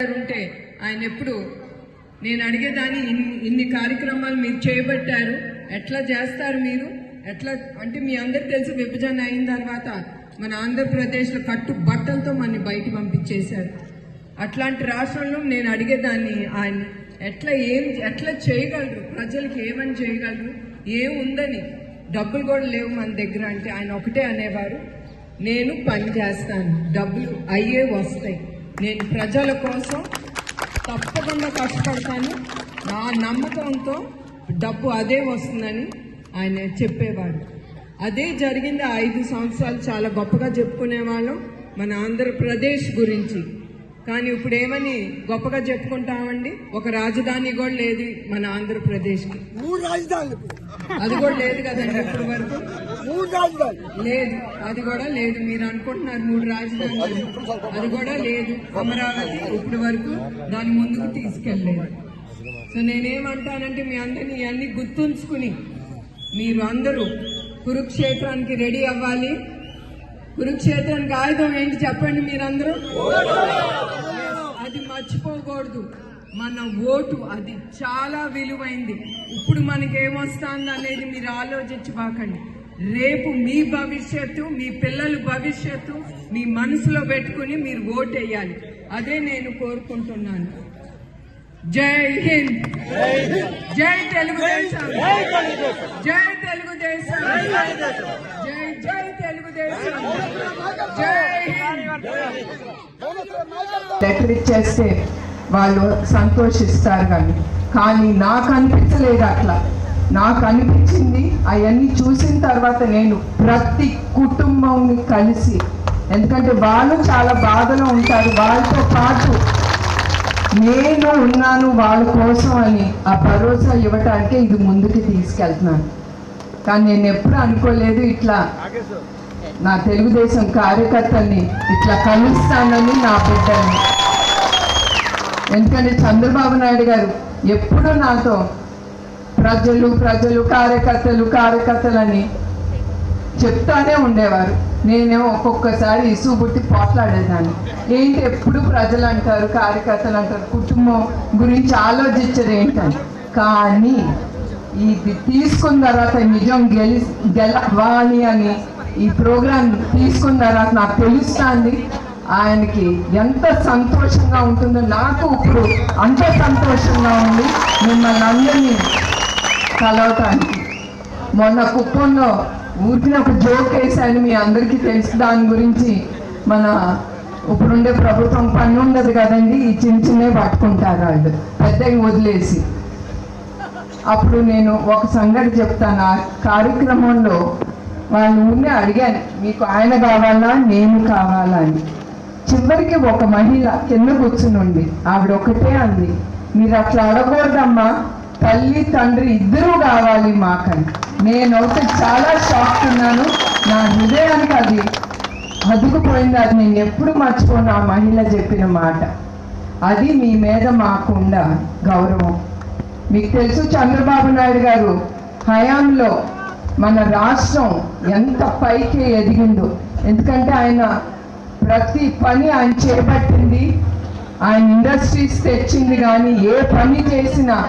గారు ఉంటే ఆయన ఎప్పుడు నేను అడిగేదాన్ని ఇన్ని ఇన్ని కార్యక్రమాలు మీరు చేపట్టారు ఎట్లా చేస్తారు మీరు? ఎట్లా అంటే మీ అందరికి తెలిసి విభజన అయిన తర్వాత మన ఆంధ్రప్రదేశ్లో కట్టు బట్టలతో మన బయట పంపించేశారు. అట్లాంటి రాష్ట్రంలో నేను అడిగేదాన్ని ఆయన ఎట్లా ఏం ఎట్లా చేయగలరు? ప్రజలకి ఏమని చేయగలరు? ఏముందని? డబ్బులు కూడా లేవు మన దగ్గర అంటే ఆయన ఒకటే అనేవారు. నేను పని చేస్తాను డబ్బులు అయ్యే వస్తాయి. నేను ప్రజల కోసం తప్పకుండా కష్టపడతాను. నా నమ్మకంతో డబ్బు అదే వస్తుందని ఆయన చెప్పేవాడు అదే జరిగింది ఐదు సంవత్సరాలు చాలా గొప్పగా చెప్పుకునేవాళ్ళం మన ఆంధ్రప్రదేశ్ గురించి. కానీ ఇప్పుడు ఏమని గొప్పగా చెప్పుకుంటామండి? ఒక రాజధాని కూడా లేదు మన ఆంధ్రప్రదేశ్కి. మూడు రాజధానులు ఇప్పుడు. అది కూడా లేదు కదండి ఇప్పటి వరకు. లేదు అది కూడా లేదు. మీరు అనుకుంటున్నారు మూడు రాజధానులు. అది కూడా లేదు. అమరావతి ఇప్పటి వరకు దాని ముందుకు తీసుకెళ్ళలేదు. సో నేనేమంటానంటే మీ అందరినీ ఇవన్నీ గుర్తుంచుకుని మీరు అందరూ కురుక్షేత్రానికి రెడీ అవ్వాలి. కురుక్షేత్రానికి ఆయుధం ఏంటి చెప్పండి మీరందరూ? అది మర్చిపోకూడదు. మన ఓటు అది చాలా విలువైంది. ఇప్పుడు మనకి ఏమొస్తుంది అనేది మీరు ఆలోచించబాకండి రేపు మీ భవిష్యత్తు మీ పిల్లల భవిష్యత్తు మీ మనసులో పెట్టుకుని మీరు ఓటు వేయాలి అదే నేను కోరుకుంటున్నాను. జై హింద్. జై తెలుగుదేశం. జై తెలుగుదేశం. జై జై తెలుగుదేశం. జై హింద్. లెటర్ వాళ్ళు సంతోషిస్తారు కానీ కానీ నాకు అనిపించలేదు అట్లా. నాకు అనిపించింది అవన్నీ చూసిన తర్వాత నేను ప్రతి కుటుంబంని కలిసి ఎందుకంటే వాళ్ళు చాలా బాధలో ఉంటారు వాళ్ళతో పాటు నేను ఉన్నాను వాళ్ళ కోసం అని ఆ భరోసా ఇవ్వటానికి ఇది ముందుకు తీసుకెళ్తున్నాను. కానీ నేను ఎప్పుడు అనుకోలేదు ఇట్లా నా తెలుగుదేశం కార్యకర్తల్ని ఇట్లా కలుస్తానని నా బిడ్డని ఎందుకంటే చంద్రబాబు నాయుడు గారు ఎప్పుడు నాతో ప్రజలు ప్రజలు కార్యకర్తలు కార్యకర్తలని చెప్తానే ఉండేవారు. నేనేమో ఒక్కొక్కసారి ఇసుగు పుట్టి పోట్లాడేదాన్ని. ఏంటి ఎప్పుడు ప్రజలు అంటారు కార్యకర్తలు అంటారు కుటుంబం గురించి ఆలోచించరు ఏంటని. కానీ ఇది తీసుకున్న తర్వాత నిజం గెలి గెలవాలి అని ఈ ప్రోగ్రాం తీసుకున్న తర్వాత నాకు తెలుస్తుంది. ఆయనకి ఎంత సంతోషంగా ఉంటుందో నాకు ఇప్పుడు అంత సంతోషంగా ఉంది. మిమ్మల్ని అందరినీ కలవటానికి. మొన్న కుప్పంలో ఊరికి ఒక జోక్ వేసాను మీ అందరికీ తెలుసు. దాని గురించి మన ఇప్పుడుండే ప్రభుత్వం పని ఉండదు కదండి ఈ చిన్న చిన్నవి పట్టుకుంటారు వాళ్ళు. పెద్దవి వదిలేసి. అప్పుడు నేను ఒక సంగతి చెప్తాను. ఆ కార్యక్రమంలో వాళ్ళ ఊరిని అడిగాను మీకు ఆయన కావాలా? నేను కావాలా? అని. చివరికి ఒక మహిళ కింద కూర్చుని ఉంది ఆవిడ ఒకటే అంది మీరు అట్లా అడగకూడదమ్మా. తల్లి తండ్రి ఇద్దరూ కావాలి మాకని. నేనైతే చాలా షాక్ ఉన్నాను. నా హృదయానికి అది అదుకుపోయింది. అది నేను ఎప్పుడు మర్చిపోను ఆ మహిళ చెప్పిన మాట. అది మీ మీద మాకుండ గౌరవం. మీకు తెలుసు చంద్రబాబు నాయుడు గారు హయాంలో మన రాష్ట్రం ఎంత పైకి ఎదిగిందో. ఎందుకంటే ఆయన ప్రతి పని ఆయన చేపట్టింది. ఆయన ఇండస్ట్రీస్ తెచ్చింది కానీ ఏ పని చేసినా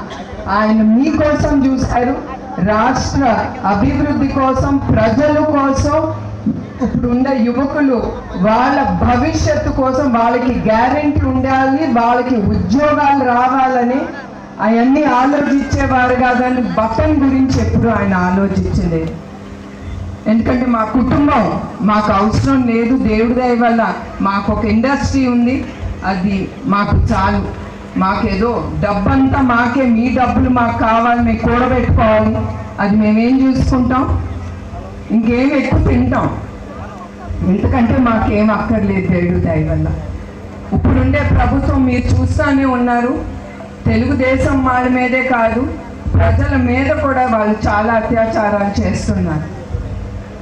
ఆయన మీకోసం చూశారు. రాష్ట్ర అభివృద్ధి కోసం ప్రజల కోసం ఇప్పుడున్న యువకులు వాళ్ళ భవిష్యత్తు కోసం వాళ్ళకి గ్యారెంటీ ఉండాలి వాళ్ళకి ఉద్యోగాలు రావాలని అవన్నీ ఆలోచించేవారు కాదని బటన్ గురించి ఎప్పుడు ఆయన ఆలోచించలేదు ఎందుకంటే మా కుటుంబం మాకు అవసరం లేదు. దేవుడి దయ వల్ల మాకు ఒక ఇండస్ట్రీ ఉంది. అది మాకు చాలు. మాకేదో డబ్బంతా మాకే మీ డబ్బులు మాకు కావాలి మేము కూడబెట్టుకోవాలి. అది మేమేం చూసుకుంటాం? ఇంకేం ఎక్కువ తింటాం. ఎందుకంటే మాకేం అక్కర్లేదు దేవుడి దయ వల్ల. ఇప్పుడుండే ప్రభుత్వం మీరు చూస్తూనే ఉన్నారు. తెలుగుదేశం వాళ్ళ మీదే కాదు ప్రజల మీద కూడా వాళ్ళు చాలా అత్యాచారాలు చేస్తున్నారు.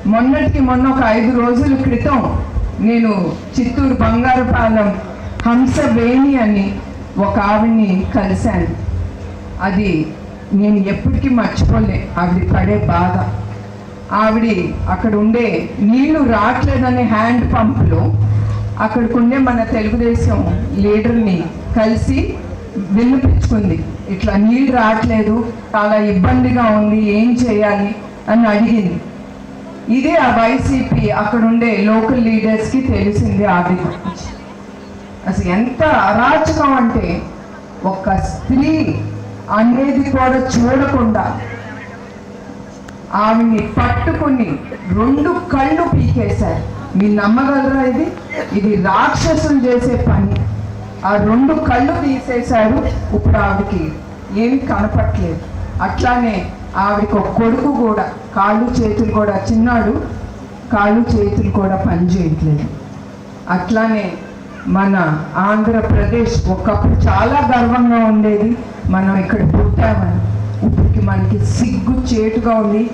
మొన్నటికి మొన్న ఒక ఐదు రోజుల క్రితం నేను చిత్తూరు బంగారుపాలెం హంసవేణి అని ఒక ఆవిడ్ని కలిశాను. అది నేను ఎప్పటికీ మర్చిపోలే. ఆవిడ పడే బాధ. ఆవిడ అక్కడ ఉండే నీళ్ళు రావట్లేదనే హ్యాండ్ పంప్లో అక్కడికి ఉండే మన తెలుగుదేశం లీడర్ని కలిసి వినిపించుకుంది ఇట్లా నీళ్ళు రావట్లేదు. చాలా ఇబ్బందిగా ఉంది. ఏం చేయాలి? అని అడిగింది. ఇదే ఆ వైసీపీ అక్కడుండే లోకల్ లీడర్స్కి తెలిసింది ఆవిడ. గురించి అసలు ఎంత అరాచకం అంటే ఒక స్త్రీ అనేది కూడా చూడకుండా ఆవిడ్ని పట్టుకుని రెండు కళ్ళు పీకేశారు. మీరు నమ్మగలరా ఇది? ఇది రాక్షసులు చేసే పని. ఆ రెండు కళ్ళు తీసేశారు. ఇప్పుడు ఆవిడకి ఏమి కనపట్లేదు. అట్లానే ఆవిడకి ఒక కొడుకు కూడా కాళ్ళు చేతులు కూడా చిన్నాడు కాళ్ళు చేతులు కూడా పనిచేయట్లేదు. అట్లానే మన ఆంధ్రప్రదేశ్ ఒకప్పుడు చాలా గర్వంగా ఉండేది. మనం ఇక్కడ పుట్టామని. ఇప్పటికి మనకి సిగ్గు చేటుగా ఉంది.